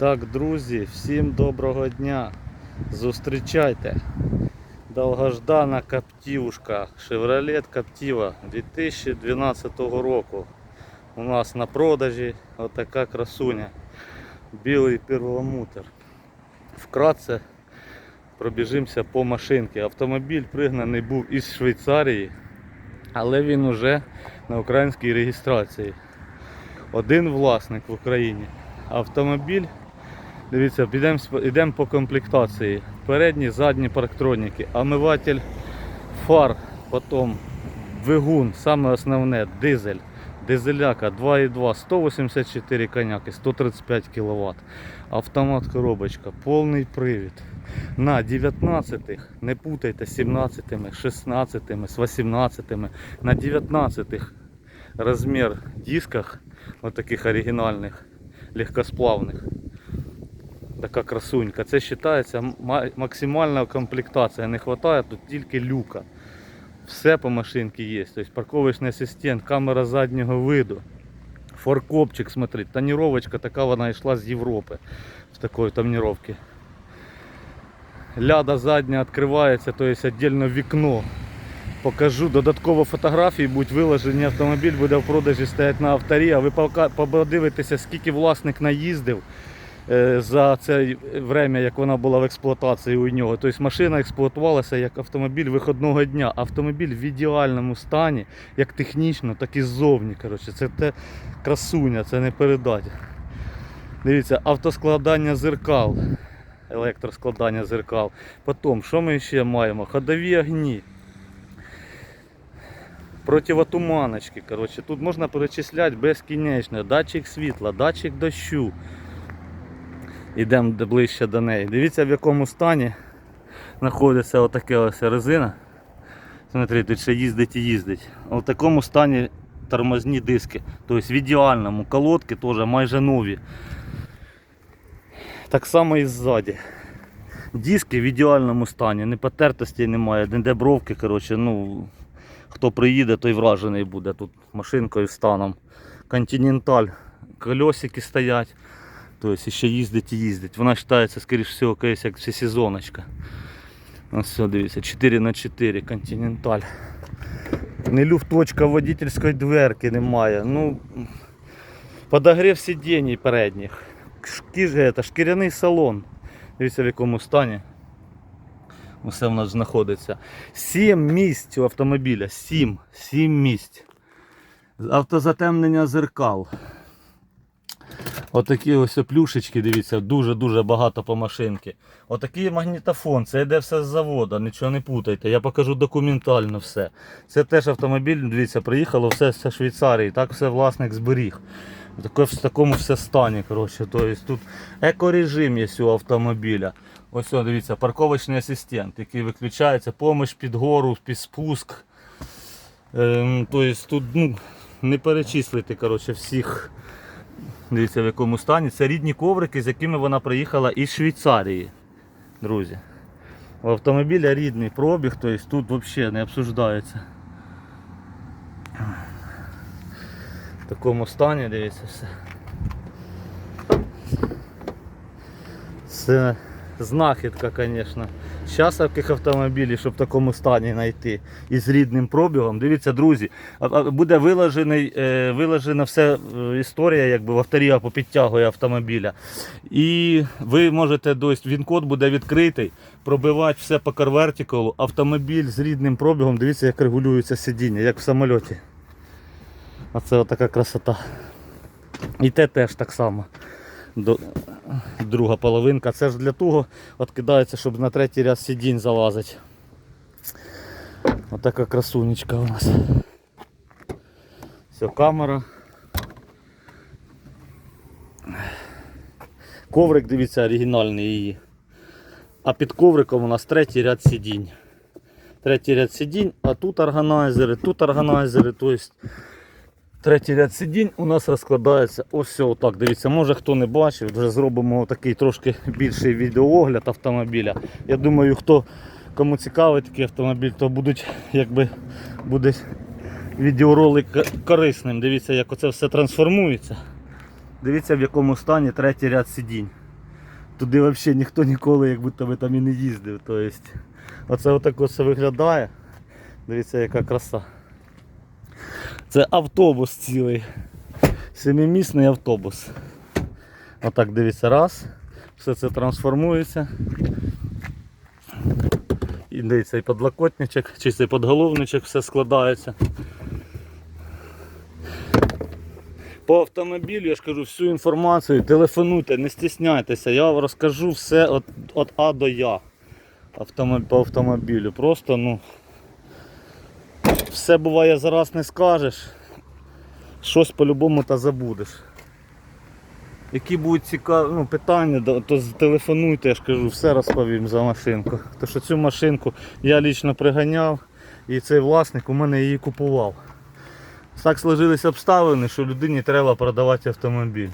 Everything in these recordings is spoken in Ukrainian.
Так, друзі, всім доброго дня. Зустрічайте. Довгождана Каптівушка Chevrolet Captiva 2012 року. У нас на продажі отака красуня. Білий перламутр. Вкратце пробіжимося по машинці. Автомобіль пригнаний був із Швейцарії, але він уже на українській реєстрації. Один власник в Україні. Автомобіль Дивіться, йдемо по комплектації. Передні, задні парктроніки, омиватель фар, потім двигун, саме основне, дизель. Дизеляка 2,2, 184 коняки, 135 кВт. Автомат коробочка, повний привід. На 19-х, не путайте 17-ми, 16-ми, з 18-ми, на 19-х розмір дисках, вот таких оригінальних, легкосплавних така красунька. Це вважається максимальна комплектація. Не вистачає тут тільки люка. Все по машинці є. Тобто парковочний асистент, камера заднього виду. Форкопчик, смотри, тоніровочка така вона йшла з Європи в такої тоніровці. Ляда задня відкривається, тобто віддільно вікно. Покажу додатково фотографії, будуть виложені, автомобіль буде в продажі стоять на авторі, а ви подивитеся, скільки власник наїздив за це время, як вона була в експлуатації у нього. Тобто машина експлуатувалася як автомобіль виходного дня. Автомобіль в ідеальному стані, як технічно, так і ззовні. Коротше, це те красуня, це не передати. Дивіться, автоскладання зеркал, електроскладання зеркал. Потім, що ми ще маємо? Ходові огні. Противотуманочки, коротше, тут можна перечисляти безкінечно. Датчик світла, датчик дощу. Йдемо ближче до неї. Дивіться в якому стані знаходиться отаке ось резина. Смотри, тут ще їздить і їздить. В такому стані тормозні диски. Тобто в ідеальному колодки теж майже нові. Так само і ззаді. Диски в ідеальному стані, не потертостей немає, ніде бровки, коротше, ну, хто приїде, той вражений буде тут машинкою станом. Континенталь, колесики стоять. Тобто ще їздить і їздить. Вона вважається, скоріш всього, якась як всесезоночка. Ось все, дивіться, 4 на 4 континенталь. Не люфточка водительської дверки немає. Ну, подогрів сидінь передніх. Шкіж, шкіряний салон. Дивіться в якому стані. Усе в нас знаходиться. 7 місць у автомобіля. 7. 7 місць. Автозатемнення зеркал. Отакі ось плюшечки, дивіться, дуже-дуже багато по машинки. Отакий магнітофон, це йде все з заводу, нічого не путайте. Я покажу документально все. Це теж автомобіль, дивіться, приїхало все з Швейцарії, так все власник зберіг. Таке, в такому все стані. коротше. Тобто тут екорежим є у автомобіля. Ось, дивіться, парковочний асистент, який виключається, помощь під гору, під спуск. Ем, тобто тут ну, не перечислити коротше, всіх. Дивіться в якому стані. Це рідні коврики, з якими вона приїхала із Швейцарії. Друзі. У автомобіля рідний пробіг, тобто тут взагалі не обсуждається. В такому стані, дивіться все. Це знахідка, звісно. Зараз таких автомобілів, щоб в такому стані знайти і з рідним пробігом. Дивіться, друзі, буде виложений, е, виложена вся е, історія, якби авторія попідтягує автомобіля. І ви можете, тобто, він код буде відкритий, пробивати все по карвертикалу. Автомобіль з рідним пробігом, дивіться, як регулюється сидіння, як в самольоті. Оце отака красота. І те теж так само. Друга половинка. Це ж для того відкидається, щоб на третій ряд сидінь залазить. Отака красунечка у нас. Все, камера. Коврик, дивіться, оригінальний її. А під ковриком у нас третій ряд сидінь. Третій ряд сидінь, а тут органайзери, тут органайзери, тобто Третій ряд сидінь у нас розкладається ось отак. Дивіться, може хто не бачив, вже зробимо такий трошки більший відеоогляд автомобіля. Я думаю, хто кому цікавий такий автомобіль, то будуть, якби буде відеоролик корисним. Дивіться, як оце все трансформується. Дивіться в якому стані третій ряд сидінь. туди взагалі ніхто ніколи як будто би там і не їздив. Тобто, оце отак ось виглядає. Дивіться, яка краса. Це автобус цілий. Семимісний автобус. Отак дивіться, раз. Все це трансформується. І дивіться, і подлокотничок, чи цей подголовничок все складається. По автомобілю я ж кажу всю інформацію, телефонуйте, не стісняйтеся, я вам розкажу все від А до Я Автомоб... по автомобілю. Просто ну все буває зараз не скажеш, щось по-любому та забудеш. Які будуть цікаві ну, питання, то телефонуйте, я ж кажу, все розповім за машинку. Тому що цю машинку я лічно приганяв і цей власник у мене її купував. Так сложились обставини, що людині треба продавати автомобіль.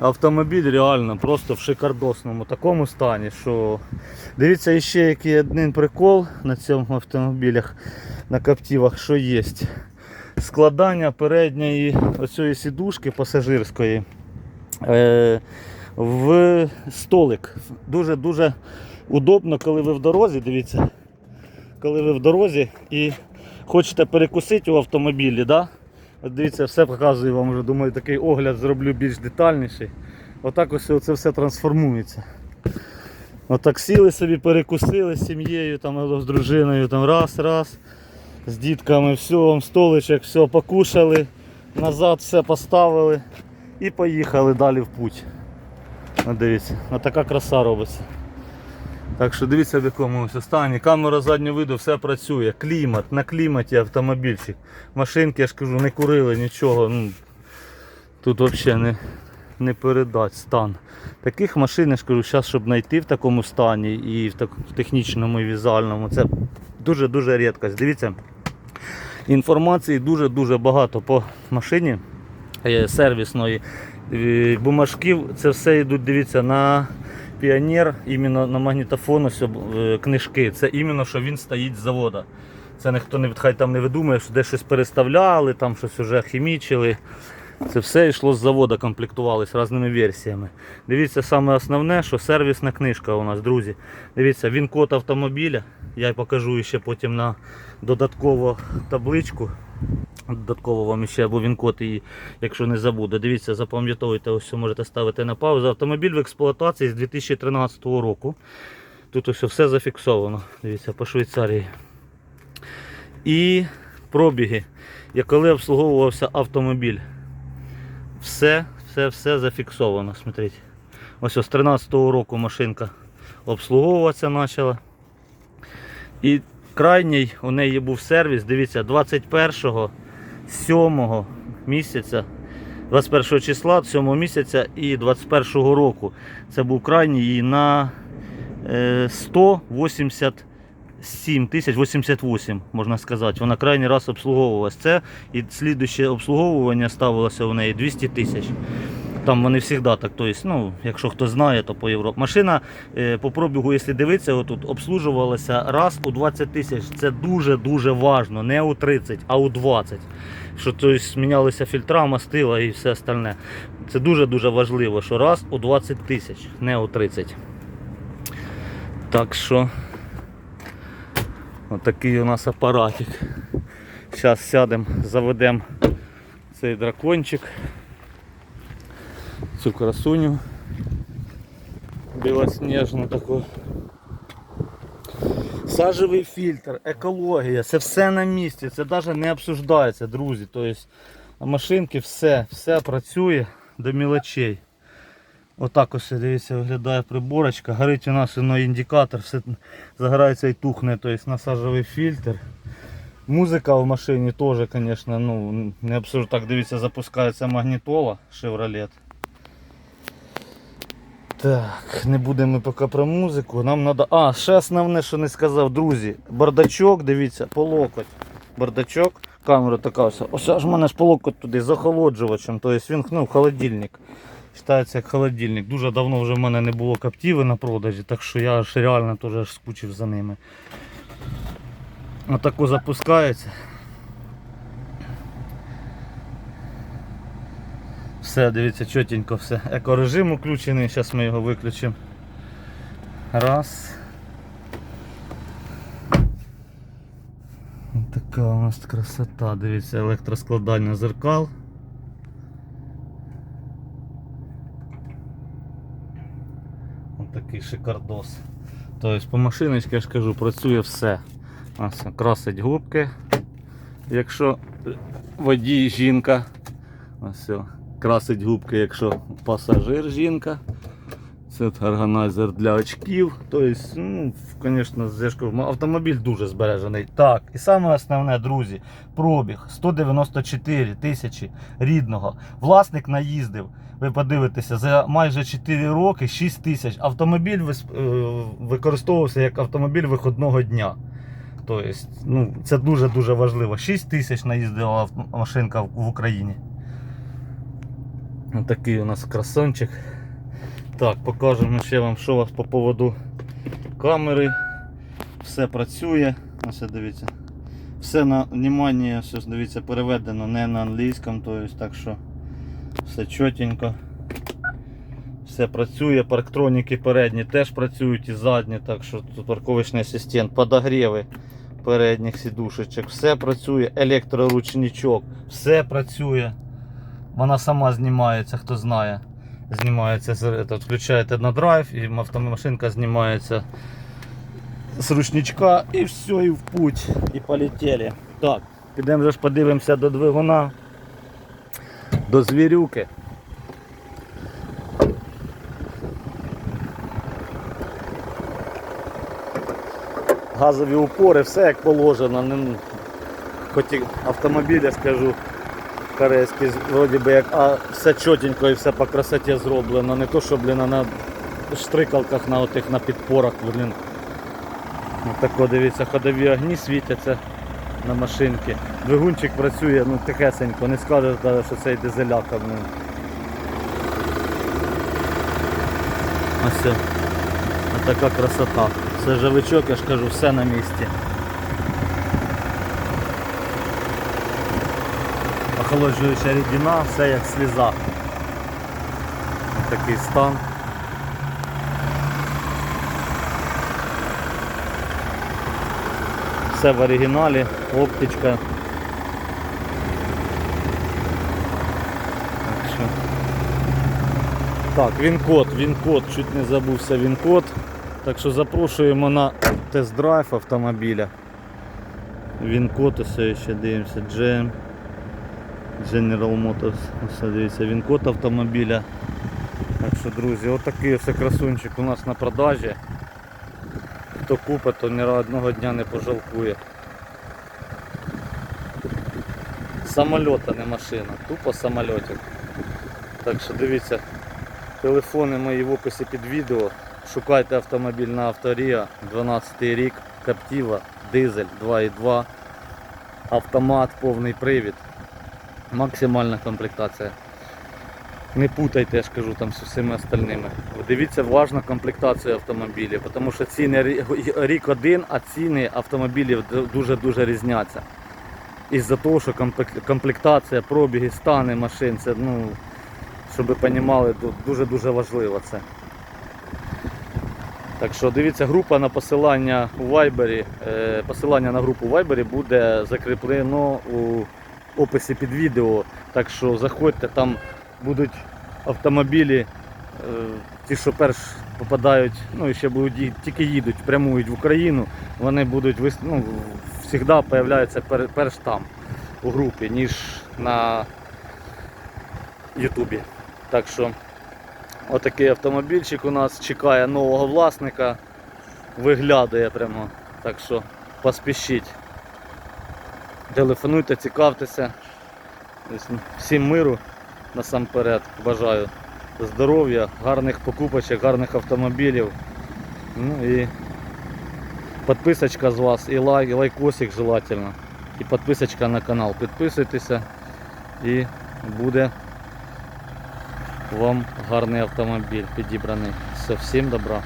Автомобіль реально просто в шикардосному такому стані, що дивіться ще який один прикол на цьому автомобілях, на каптівах, що є. Складання передньої оцієї сідушки пасажирської е, в столик. Дуже-дуже удобно, коли ви в дорозі, дивіться, коли ви в дорозі і хочете перекусити у автомобілі, да? Дивіться, все показую вам вже, думаю, такий огляд зроблю більш детальніший. Отак ось це все трансформується. Отак сіли собі, перекусили з сім'єю, там, з дружиною, там раз, раз, з дітками, все, столичок, все покушали, назад все поставили і поїхали далі в путь. Дивіться, отака краса робиться. Так що дивіться в якому ось стані. Камера заднього виду, все працює. Клімат, на кліматі автомобільчик. Машинки, я ж кажу, не курили нічого. Ну, тут взагалі не, не передать стан. Таких машин, я ж кажу, зараз, щоб знайти в такому стані і в, так, в технічному і візуальному, це дуже-дуже рідкость. Дивіться, інформації дуже-дуже багато по машині е, сервісної. Е, Бумажків, це все йдуть, дивіться, на піонер, іменно на магнітофон, ось, е, книжки. Це іменно, що він стоїть з завода. Це ніхто не хай там не видумує, що де щось переставляли, там щось вже хімічили. Це все йшло з завода, комплектувалось різними версіями. Дивіться, саме основне, що сервісна книжка у нас, друзі. Дивіться, він код автомобіля. Я покажу ще потім на додаткову табличку. Додатково вам ще або він код її, якщо не забуде. Дивіться, запам'ятовуйте, ось можете ставити на паузу. Автомобіль в експлуатації з 2013 року. Тут ось все зафіксовано. Дивіться, по Швейцарії. І пробіги. Я коли обслуговувався автомобіль. Все, все, все зафіксовано. Смотрите. Ось ось з 13-го року машинка обслуговуватися почала. І крайній у неї був сервіс. Дивіться, 21 7 місяця, 21 числа 7 місяця і 21 року. Це був крайній її на е, 187 тисяч 88, можна сказати. Вона крайній раз обслуговувалась. Це і слідуще обслуговування ставилося у неї 200 тисяч. Там вони завжди так. Тобто, ну, якщо хто знає, то по Європі. Машина е, по пробігу, якщо дивитися, отут обслужувалася раз у 20 тисяч. Це дуже-дуже важно. Не у 30, а у 20. Що тобто, змінялися фільтра, мастила і все остальне. Це дуже-дуже важливо, що раз у 20 тисяч, не у 30. Так що отакий у нас апаратик. Зараз сядемо, заведемо цей дракончик цю красуню білосніжну таку. Сажевий фільтр, екологія, це все на місці, це навіть не обсуждається, друзі. Тобто, машинки все, все працює до мілочей. Отак ось дивіться, виглядає приборочка. Горить у нас іно індикатор, все загорається і тухне, тобто на сажевий фільтр. Музика в машині теж, звісно, ну, не обсужу. Так, дивіться, запускається магнітола Chevrolet. Так, не будемо поки про музику. Нам треба. А, ще основне, що не сказав, друзі. Бардачок, дивіться, по локоть. Бардачок, камера така ось. Ось аж в мене ж по локоть туди з охолоджувачем. Тобто він ну, холодильник. Вважається як холодильник. Дуже давно вже в мене не було каптіви на продажі, так що я аж реально теж скучив за ними. Отако запускається. Все, дивіться, чотенько все. Екорежим включений, зараз ми його виключимо. Раз. Така у нас красота, дивіться, електроскладання зеркал. Ось такий шикардос. Тобто по машиночці, я ж кажу, працює все. Красить губки. Якщо водій жінка. Ось, все. Красить губки, якщо пасажир жінка. Це органайзер для очків. Тобто, ну, звісно, автомобіль дуже збережений. Так, і саме основне, друзі, пробіг 194 тисячі рідного. Власник наїздив. Ви подивитеся, за майже 4 роки 6 тисяч. Автомобіль е, використовувався як автомобіль виходного дня. Тобто, ну, це дуже-дуже важливо. 6 тисяч наїздила машинка в в Україні. Такий у нас красончик. Так, покажемо ще вам, що у вас по поводу камери. Все працює. Ось дивіться. Все на внимание, все дивіться, переведено не на англійському, тобто, так що все чотенько. Все працює, парктроніки передні теж працюють і задні, так що тут парковочний асистент, подогріви передніх сідушечок, все працює, електроручничок, все працює. Вона сама знімається, хто знає. Знімається, з- включаєте на драйв і автомашинка знімається з ручничка і все, і в путь. І полетіли. Так, підемо вже ж подивимося до двигуна, до звірюки. Газові упори, все як положено. Хоч і автомобіль, я скажу, корейський, вроді би як, а все чотенько і все по красоті зроблено. Не то, що, блін, на штрикалках на отих на підпорах, блін. Ось тако, дивіться, ходові огні світяться на машинці. Двигунчик працює, ну тихесенько, не скажеш, навіть, що це дизеляка. Ну. Ось. Ось така красота. Сажовичок, я ж кажу, все на місці. Охолоджуюча рідина, все як сліза. Ось такий стан. Все в оригіналі, оптичка. Так, він-код, він-код, чуть не забувся він-код. Так що запрошуємо на тест-драйв автомобіля. Він-код, ось ще дивимося, GM. General Motors. Ось дивіться, він-код автомобіля. Так що, друзі, отакий ось красунчик у нас на продажі. Хто купить, то ні одного дня не пожалкує. Самольота не машина, тупо самольотик. Так що дивіться, телефони мої в описі під відео. Шукайте автомобіль на Авторія, 12 рік, Captiva, дизель 2.2, автомат, повний привід, максимальна комплектація. Не путайте, я ж кажу там з усіма остальними. Дивіться уважно комплектацію автомобілів, тому що ціни рік один, а ціни автомобілів дуже-дуже різняться. Із-за того, що комплектація, пробіги, стани машин, це, ну, щоб ви розуміли, дуже-дуже важливо це. Так що дивіться, група на посилання у Viber. Е, Посилання на групу Viber буде закріплено у описі під відео. Так що заходьте, там будуть автомобілі, е, ті, що перш попадають, ну і ще будуть тільки їдуть, прямують в Україну, вони будуть ну, завжди з'являються пер, перш там у групі, ніж на Ютубі. Так що отакий автомобільчик у нас чекає нового власника, виглядає прямо. Так що поспішіть. Телефонуйте, цікавтеся. Всім миру насамперед бажаю здоров'я, гарних покупочок, гарних автомобілів. Ну і підписочка з вас, і лайк, і лайкосик желательно. І підписочка на канал. Підписуйтеся і буде вам гарний автомобіль підібраний. Все, всім добра.